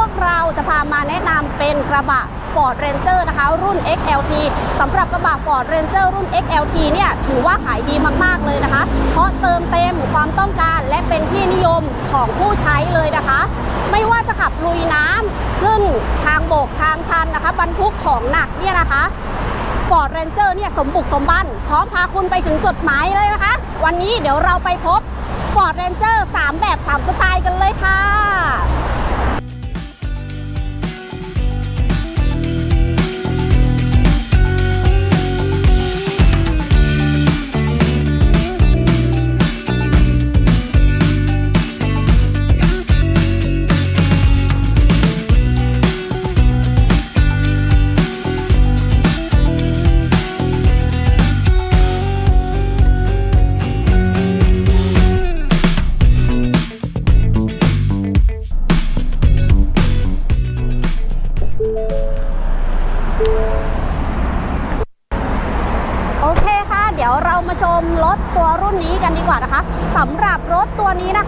ววันนี้พวกเราจะพามาแนะนำเป็นกระบะ Ford Ranger นะคะ รุ่น XLT สำหรับกระบะ Ford Ranger รุ่น XLT เนี่ยถือว่าขายดีมาก ๆ เลยนะคะ เพราะเติมเต็มความต้องการและเป็นที่นิยมของผู้ใช้เลยนะคะ ไม่ว่าจะขับลุยน้ำขึ้นทางบกทางชันนะคะ บรรทุกของหนักเนี่ยนะคะ Ford Ranger เนี่ยสมบุกสมบันพร้อมพาคุณไปถึงจุดหมายเลยนะคะ วันนี้เดี๋ยวเราไปพบ Ford Ranger 3 แบบ 3 สไตล์กันเลยค่ะ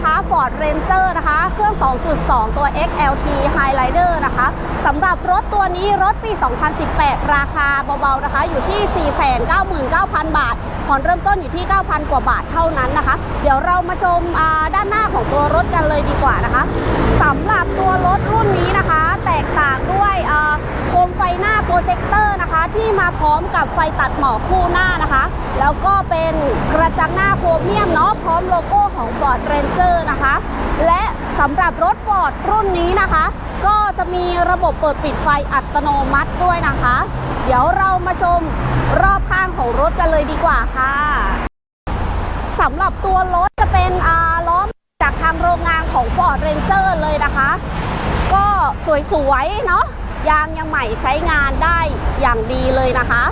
นะคะ Ford Ranger นะคะ เครื่อง 2.2 ตัว XLT Highlander นะคะสำหรับรถตัวนี้รถปี 2018 ราคาเบาๆนะคะ อยู่ที่ 499,000 บาทผ่อนเริ่มต้นอยู่ที่ 9,000 กว่าบาทเท่านั้นนะคะ เดี๋ยวเรามาชมด้านหน้าของตัวรถกันเลยดีกว่านะคะสำหรับตัวรถรุ่นนี้นะคะ กต่างด้วยโคมไฟหน้าโปรเจคเตอร์นะคะ ที่มาพร้อมกับไฟตัดหมอกคู่หน้านะคะ แล้วก็เป็นกระจังหน้าโครเมียมเนาะพร้อมโลโก้ของ Ford Ranger นะคะ และสำหรับรถ Ford รุ่นนี้นะคะ ก็จะมีระบบเปิดปิดไฟอัตโนมัติด้วยนะคะ เดี๋ยวเรามาชมรอบข้างของรถกันเลยดีกว่าค่ะสำหรับตัวรถจะเป็นล้อมจากทางโรงงานของ Ford Ranger เลยนะคะ ก็สวยๆเนาะยางยังใหม่ใช้งานได้อย่างดีเลยนะคะ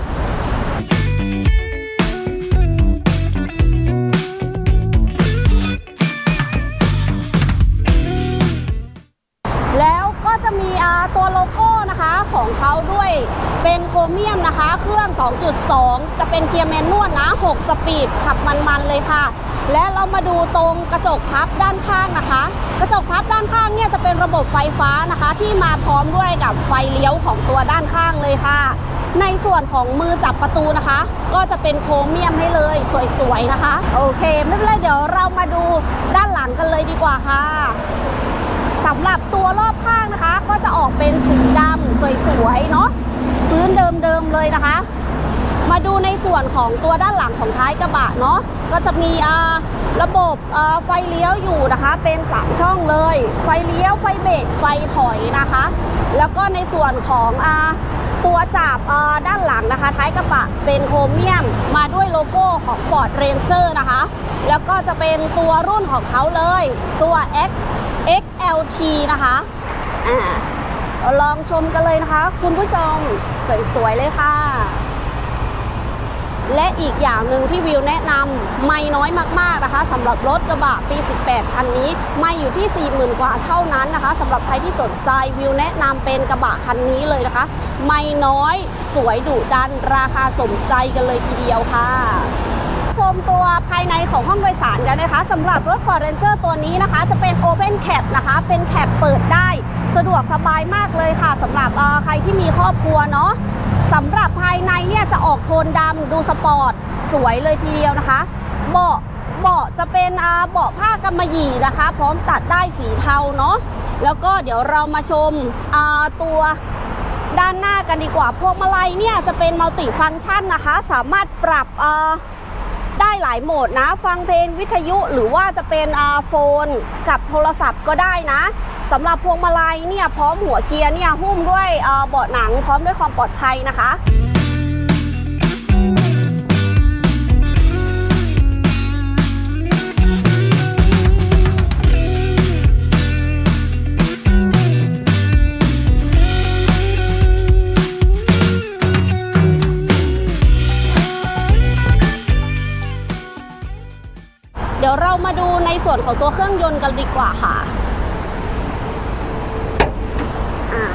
แล้วก็จะมีอาตัวโลโก้นะคะของเขาด้วยเป็นโครเมียมนะคะ เครื่อง 2.2 จะเป็นเกียร์แมนนวลนะ 6 สปีดขับมันๆเลยค่ะ และเรามาดูตรงกระจกพับด้านข้างนะคะ กระจกพับด้านข้างเนี่ยจะเป็นระบบไฟฟ้านะคะ ที่มาพร้อมด้วยกับไฟเลี้ยวของตัวด้านข้างเลยค่ะ ในส่วนของมือจับประตูนะคะ ก็จะเป็นโครเมียมให้เลยสวยๆนะคะ โอเค ไม่เป็นไรเดี๋ยวเรามาดูด้านหลังกันเลยดีกว่าค่ะสำหรับตัวรอบข้างนะคะ ก็จะออกเป็นสีดำสวยๆเนาะพื้นเดิมๆเลยนะคะ มาดูในส่วนของตัวด้านหลังของท้ายกระบะเนาะก็จะมีระบบไฟเลี้ยวอยู่นะคะเป็น 3 ช่องเลย ไฟเลี้ยวไฟเบรกไฟถอยนะคะ แล้วก็ในส่วนของอตัวจับด้านหลังนะคะ ท้ายกระบะเป็นโครเมียมมาด้วยโลโก้ของ Ford Ranger นะคะ แล้วก็จะเป็นตัวรุ่นของเขาเลย ตัว X XLT นะคะอ่าลองชมกันเลยนะคะ คุณผู้ชม สวย ๆ เลยค่ะ และอีกอย่างหนึ่งที่วิวแนะนำไม่น้อยมากๆนะคะสำหรับรถกระบะปี 18 คันนี้ ไม่อยู่ที่ 40,000 กว่าเท่านั้นนะคะสำหรับใครที่สนใจวิวแนะนำเป็นกระบะคันนี้เลยนะคะ ไม่น้อยสวยดุดันราคาสมใจกันเลยทีเดียวค่ะชมตัวภายในของห้องโดยสารกันนะคะสำหรับรถ Ford Ranger ตัวนี้นะคะ จะเป็น Open Cap นะคะ เป็นแคปเปิดได้ สะดวกสบายมากเลยค่ะสำหรับใครที่มีครอบครัวเนาะ สำหรับภายในเนี่ยจะออกโทนดำดูสปอร์ตสวยเลยทีเดียวนะคะ เบาะเบาะจะเป็นเบาะผ้ากำมะหยี่นะคะ พร้อมตัดได้สีเทาเนาะแล้วก็เดี๋ยวเรามาชมตัวด้านหน้ากันดีกว่า พวงมาลัยเนี่ยจะเป็นมัลติฟังก์ชันนะคะ สามารถปรับได้หลายโหมดนะ ฟังเพลงวิทยุหรือว่าจะเป็นอาโฟนกับโทรศัพท์ก็ได้นะ สำหรับพวงมาลัยเนี่ยพร้อมหัวเกียร์เนี่ยหุ้มด้วยเบาะหนังพร้อมด้วยความปลอดภัยนะคะเดี๋ยวเรามาดูในส่วนของตัวเครื่องยนต์กันดีกว่าค่ะอ่า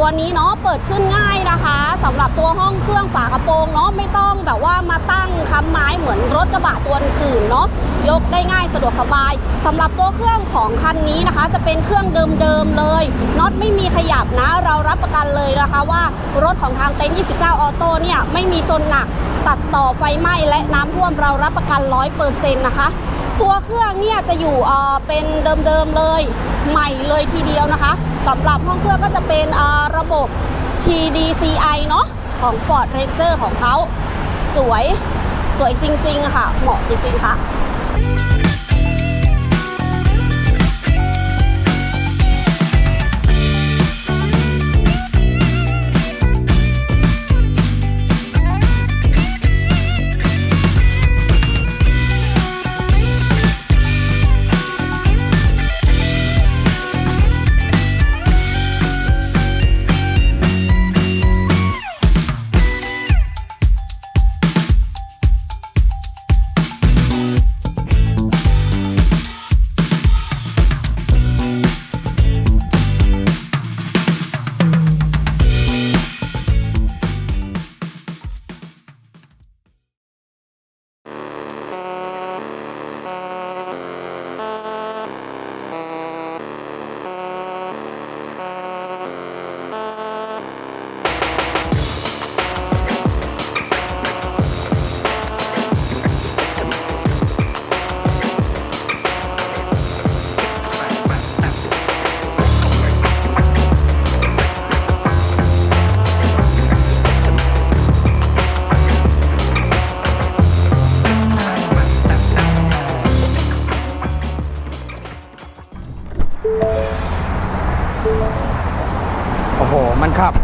ตัวนี้เนาะเปิดขึ้นง่ายนะคะสำหรับตัวห้องเครื่องฝากระโปรงเนาะไม่ต้องแบบว่ามาตั้งค้ำไม้เหมือนรถกระบะตัวอื่นเนาะยกได้ง่ายสะดวกสบายสำหรับตัวเครื่องของคันนี้นะคะ จะเป็นเครื่องเดิมๆเลยน็อตไม่มีขยับนะเรารับประกันเลยนะคะว่ารถของทางเต็นท์29 ออโต้เนี่ยไม่มีชนหนัก ตัดต่อไฟไหม้และน้ำท่วมเรารับประกัน 100%นะคะ ตัวเครื่องเนี่ยจะอยู่เป็นเดิมๆเลย ใหม่เลยทีเดียวนะคะสำหรับห้องเครื่องก็จะเป็นระบบ TDCI เนาะของ Ford Ranger ของเขาสวยสวยจริงๆค่ะ เหมาะจริงๆค่ะ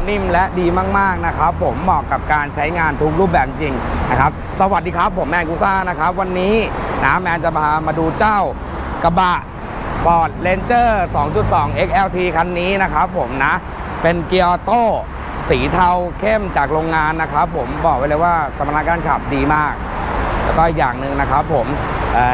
นิ่มและดีมากๆนะครับ ผมเหมาะกับการใช้งานทุกรูปแบบจริงนะครับ สวัสดีครับ ผมแมนกุซ่านะครับ วันนี้นะแมนจะพามาดูเจ้ากระบะ Ford Ranger 2.2 XLT คันนี้นะครับผมนะ เป็นเกียร์ออโต้สีเทาเข้มจากโรงงานนะครับ ผมบอกไว้เลยว่าสมรรถการขับดีมาก แล้วก็อย่างหนึ่งนะครับผม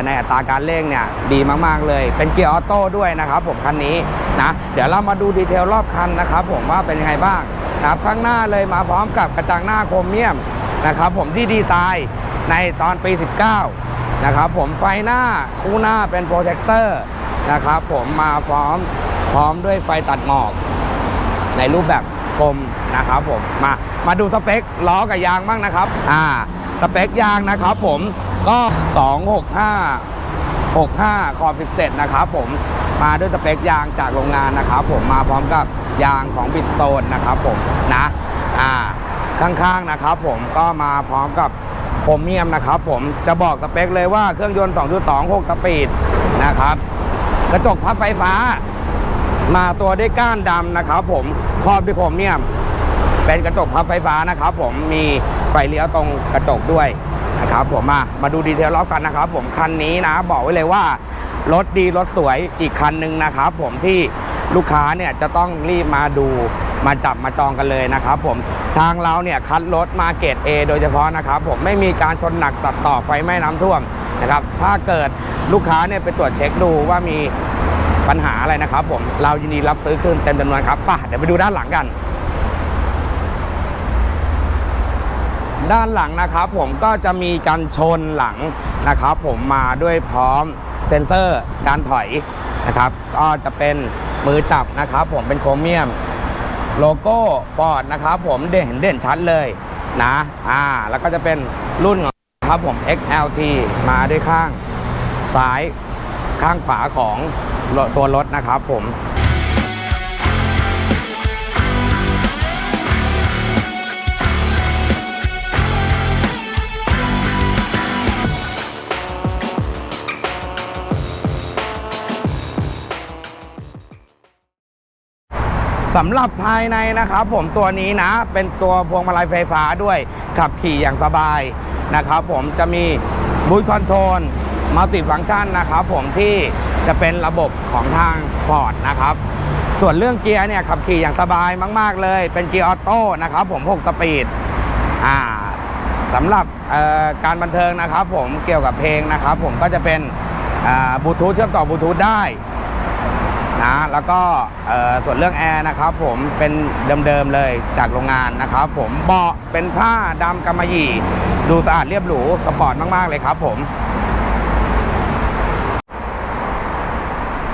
ในอัตราการเร่งเนี่ยดีมากๆเลย เป็นเกียร์ออโต้ด้วยนะครับผมคันนี้นะ เดี๋ยวเรามาดูดีเทลรอบคันนะครับผมว่าเป็นยังไงบ้าง ครับข้างหน้าเลยมาพร้อมกับกระจังหน้าโครเมียมนะครับผมที่ดีไซน์ในตอนปี 19 นะครับผมไฟหน้าคู่หน้าเป็นโปรเจคเตอร์นะครับผมมาพร้อมพร้อมด้วยไฟตัดหมอก ในรูปแบบกลมนะครับผมมามาดูสเปคล้อกับยางบ้างนะครับอ่าสเปคยางนะครับผมก็ 265 65 ขอบ 17 นะครับผมมาด้วยสเปคยางจากโรงงานนะครับผมมาพร้อมกับ ยางของบิสโตนนะครับผมนะอ่าข้างๆนะครับผมก็มาพร้อมกับโครเมียมนะครับผมจะบอกสเปคเลยว่าเครื่องยนต์ 2.2 6สปีดนะครับ กระจกพับไฟฟ้า มาตัวด้วยก้านดำนะครับผมครอบด้วยโครเมียม เป็นกระจกพับไฟฟ้านะครับผมมีไฟเลี้ยวตรงกระจกด้วยนะครับผมมามาดูดีเทลรอบกันนะครับ ผมคันนี้นะ บอกไว้เลยว่า รถดีรถสวยอีกคันหนึ่งนะครับผมที่ ลูกค้าเนี่ยจะต้องรีบมาดูมาจับมาจองกันเลยนะครับผมทางเราเนี่ยคัดรถมาเกรด A โดยเฉพาะนะครับผมไม่มีการชนหนักตัดต่อไฟไหม้น้ำท่วมนะครับถ้าเกิดลูกค้าเนี่ยไปตรวจเช็คดูว่ามีปัญหาอะไรนะครับผมเรายินดีรับซื้อคืนเต็มจำนวนครับป่ะเดี๋ยวไปดูด้านหลังกัน ด้านหลังนะครับผมก็จะมีกันชนหลังนะครับ ผมมาด้วยพร้อมเซ็นเซอร์การถอยนะครับ ก็จะเป็น มือจับนะครับผมเป็นโครเมียม โลโก้ฟอร์ดนะครับผมเด่นเห็นเด่นชัดเลยนะอ่าแล้วก็จะเป็นรุ่นของครับผม XLT มาด้วยข้างซ้ายข้างขวาของตัวรถนะครับผม สำหรับภายในนะครับ ผมตัวนี้นะ เป็นตัวพวงมาลัยไฟฟ้าด้วย ขับขี่อย่างสบายนะครับผมจะมีบูทคอนโทรลมัลติฟังชันนะครับผมที่จะเป็นระบบของทาง Ford นะครับ ส่วนเรื่องเกียร์เนี่ยขับขี่อย่างสบายมาก ๆ เลย เป็นเกียร์ออโต้นะครับผม 6 สปีดอ่าสำหรับการบันเทิงนะครับผมเกี่ยวกับเพลงนะครับผมก็จะเป็นบลูทูธเชื่อมต่อบลูทูธได้ นะแล้วก็ส่วนเรื่องแอร์นะครับผมเป็นเดิมๆเลยจากโรงงานนะครับผมเบาะเป็นผ้าดำกำมะหยี่ดูสะอาดเรียบหรูสปอร์ตมากๆเลยครับผม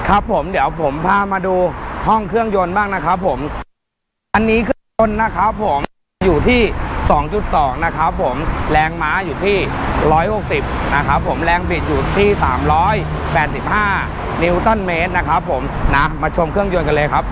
ครับผมเดี๋ยวผมพามาดูห้องเครื่องยนต์บ้างนะครับผม อันนี้เครื่องยนต์นะครับผมอยู่ที่ 2.2 นะครับผมแรงม้าอยู่ที่ 160 นะครับผมแรงบิดอยู่ที่ 385 นิวตันเมตรนะครับผมนะมาชมเครื่องยนต์กันเลยครับ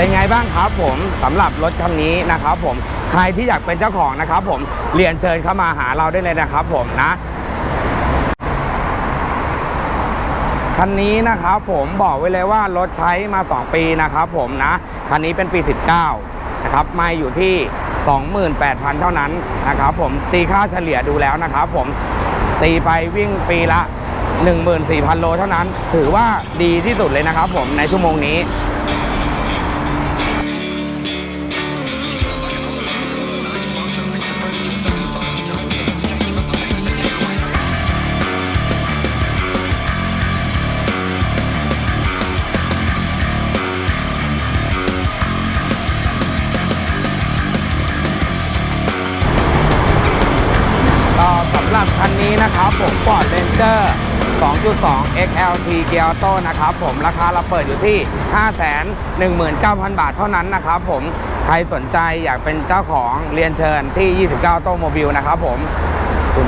เป็นไงบ้างครับผมสำหรับรถคันนี้นะครับผมใครที่อยากเป็นเจ้าของนะครับผมเรียนเชิญเข้ามาหาเราได้เลยนะครับผมนะคันนี้นะครับผมบอกไว้เลยว่ารถใช้มา 2 ปีนะครับผมนะคันนี้เป็นปี 19นะครับไม่อยู่ที่ 28,000 เท่านั้นนะครับผมตีค่าเฉลี่ยดูแล้วนะครับผมตีไปวิ่งปีละ 14,000 โลเท่านั้น ถือว่าดีที่สุดเลยนะครับผมในชั่วโมงนี้ 2.2 XLT Gear Auto นะครับผมราคาเราเปิดอยู่ที่ 519,000 บาทเท่านั้นนะครับผมใครสนใจอยากเป็นเจ้าของเรียนเชิญที่ 29 โต้โมบิลนะครับผมส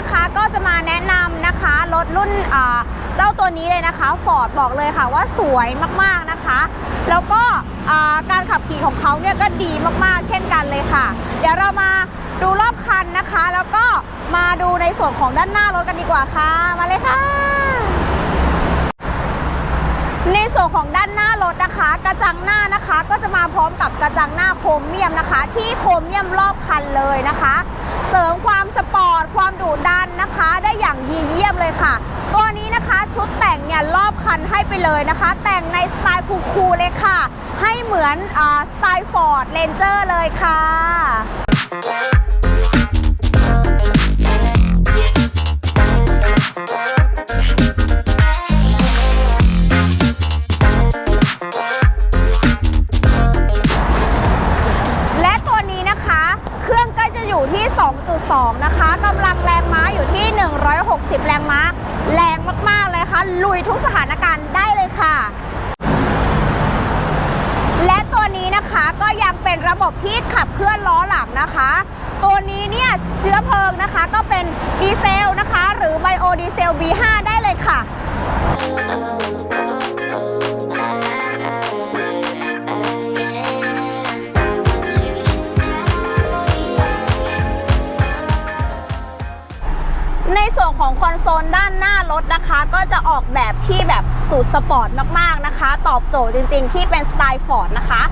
นะคะก็จะมาแนะนำนะคะรถรุ่นเจ้าตัวนี้เลยนะคะฟอร์ดบอกเลยค่ะว่าสวยมากๆนะคะ แล้วก็การขับขี่ของเขาเนี่ยก็ดีมากๆ เช่นกันเลยค่ะ เดี๋ยวเรามาดูรอบคันนะคะ แล้วก็มาดูในส่วนของด้านหน้ารถกันดีกว่าค่ะ มาเลยค่ะ ในส่วนของด้านหน้ารถนะคะ กระจังหน้านะคะ ก็จะมาพร้อมกับกระจังหน้าโครเมียมนะคะ ที่โครเมียมรอบคันเลยนะคะ เสริมความสปอร์ต ความดุดันนะคะ ได้อย่างดีเยี่ยมเลยค่ะ ตัวนี้นะคะชุดแต่งเนี่ยรอบคันให้ไปเลยนะคะ แต่งในสไตล์คูลๆเลยค่ะ ให้เหมือนอสไตล์ฟอร์ดเรนเจอร์เลยค่ะ ดีเซล B5 ได้เลยค่ะ ในส่วนของคอนโซลด้านหน้ารถนะคะ ก็จะออกแบบที่แบบสูตรสปอร์ตมากๆนะคะ ตอบโจทย์จริงๆ ที่เป็นสไตล์ฟอร์ดนะคะ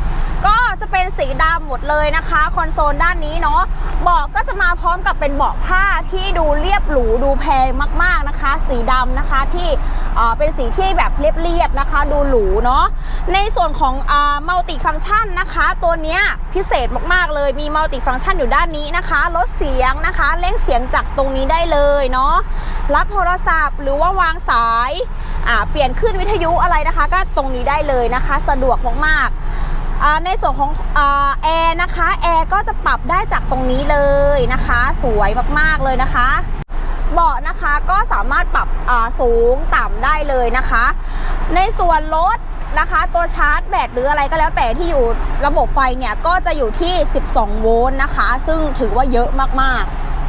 ก็จะเป็นสีดำหมดเลยนะคะคอนโซลด้านนี้เนาะเบาะก็จะมาพร้อมกับเป็นเบาะผ้าที่ดูเรียบหรูดูแพงมากๆนะคะ สีดำนะคะที่เอ่อเป็นสีที่แบบเรียบๆนะคะ ดูหรูเนาะในส่วนของมัลติฟังชันนะคะ ตัวเนี้ยพิเศษมากๆเลยมีมัลติฟังชันอยู่ด้านนี้นะคะลดเสียงนะคะเล่งเสียงจากตรงนี้ได้เลยเนาะรับโทรศัพท์หรือว่าวางสายเปลี่ยนขึ้นวิทยุอะไรนะคะ ก็ตรงนี้ได้เลยนะคะ สะดวกมากๆ ในส่วนของอแอร์นะคะแอร์ก็จะปรับได้จากตรงนี้เลยนะคะ สวยมากๆเลยนะคะเบาะนะคะก็สามารถปรับสูงต่ำได้เลยนะคะ ในส่วนรถนะคะตัวชาร์จแบตหรืออะไรก็แล้วแต่ที่อยู่ระบบไฟเนี่ย ก็จะอยู่ที่ 12 โวลต์นะคะ ซึ่งถือว่าเยอะมาก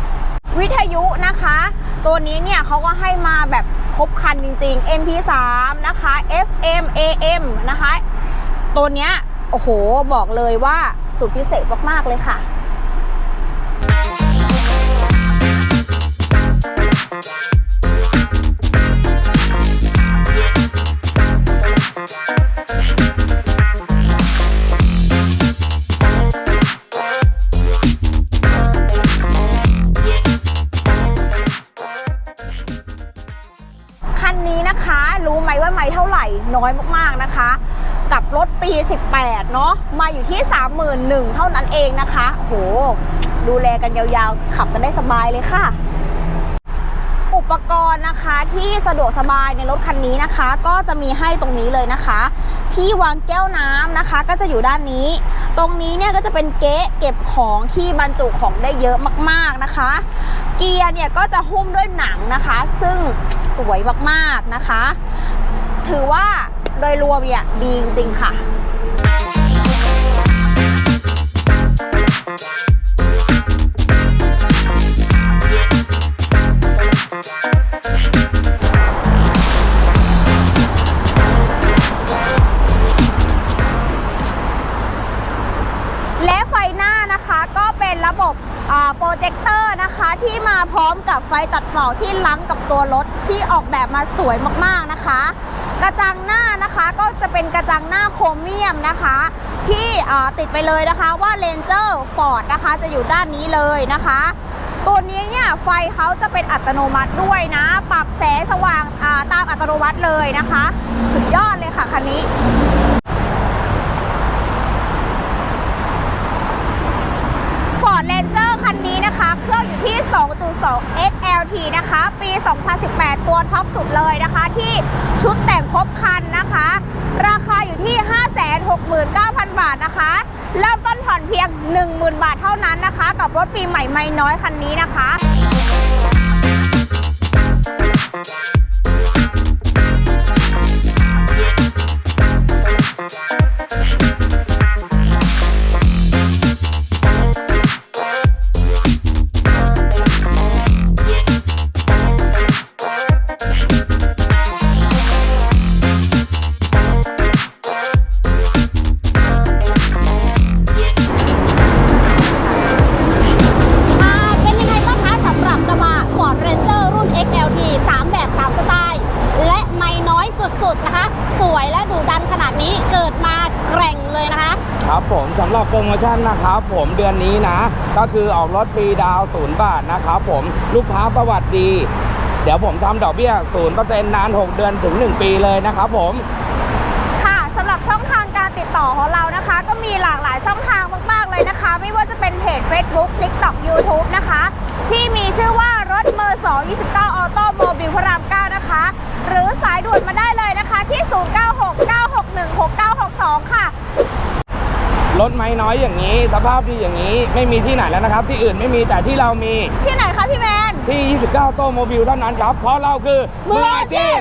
ๆ วิทยุนะคะ ตัวนี้เนี่ยเขาก็ให้มาแบบครบคันจริง ๆ MP3 นะคะ FM AM นะคะ ตัวเนี้ย โอ้โห บอกเลยว่าสุดพิเศษมาก ๆ เลยค่ะคันนี้นะคะ รู้ไหมว่าไม่เท่าไหร่น้อยมากๆนะคะ กับรถปี 18 เนาะมาอยู่ที่ 31,000 เท่านั้นเองนะคะโอ้โหดูแลกันยาวๆ ขับกันได้สบายเลยค่ะ อุปกรณ์นะคะที่สะดวกสบายในรถคันนี้นะคะ ก็จะมีให้ตรงนี้เลยนะคะ ที่วางแก้วน้ำนะคะ ก็จะอยู่ด้านนี้ ตรงนี้เนี่ยก็จะเป็นเก๊ะเก็บของที่บรรจุของได้เยอะมากๆนะคะ เกียร์เนี่ยก็จะหุ้มด้วยหนังนะคะ ซึ่งสวยมากๆนะคะ ถือว่า โดยรวมเนี่ยดีจริงๆค่ะและไฟหน้านะคะก็เป็นระบบโปรเจคเตอร์นะคะที่มาพร้อมกับไฟตัดหมอกที่ล้ำกับตัวรถที่ออกแบบมาสวยมากๆนะคะ กระจังหน้านะคะก็จะเป็นกระจังหน้าโครเมียมนะคะ ที่ติดไปเลยนะคะว่า Ranger Ford นะคะจะอยู่ด้านนี้เลยนะคะตัวนี้เนี่ยไฟเขาจะเป็นอัตโนมัติด้วยนะ ปรับแสงสว่างาตามอัตโนมัติเลยนะคะ สุดยอดเลยค่ะคันนี้ Ford Ranger คันนี้นะคะ เครื่องอยู่ที่ 2.2 XLT นะคะ ปี 2018 ตัวท็อปสุดเลยนะคะ ที่ชุดแต่งครบคันนะคะ ราคาอยู่ที่ 569,000 บาทนะคะ เริ่มต้นผ่อนเพียง 10,000 บาทเท่านั้นนะคะ กับรถปีใหม่ไม่น้อยคันนี้นะคะ ผมเดือนนี้นะ ก็คือออกรถฟรีดาวศูนย์บาทนะครับผมลูกค้าประวัติดี เดี๋ยวผมทำดอกเบี้ย0%นาน 6 เดือนถึง 1 ปีเลยนะครับผม ค่ะสำหรับช่องทางการติดต่อของเรานะคะ ก็มีหลากหลายช่องทางมาก ๆ เลยนะคะ ไม่ว่าจะเป็นเพจ Facebook TikTok YouTube นะคะ ที่มีชื่อว่ารถเมอร์2 29ออโต้โมบิลพระราม9นะคะ หรือสายด่วนมาได้เลยนะคะที่ 0969616962 ค่ะ รถไม้น้อยอย่างนี้ สภาพดีอย่างนี้ไม่มีที่ไหนแล้วนะครับ ที่อื่นไม่มีแต่ที่เรามีที่ไหนคะพี่แมนที่ 29 โตโมบิลเท่านั้นครับ เพราะเราคือมืออาชีพ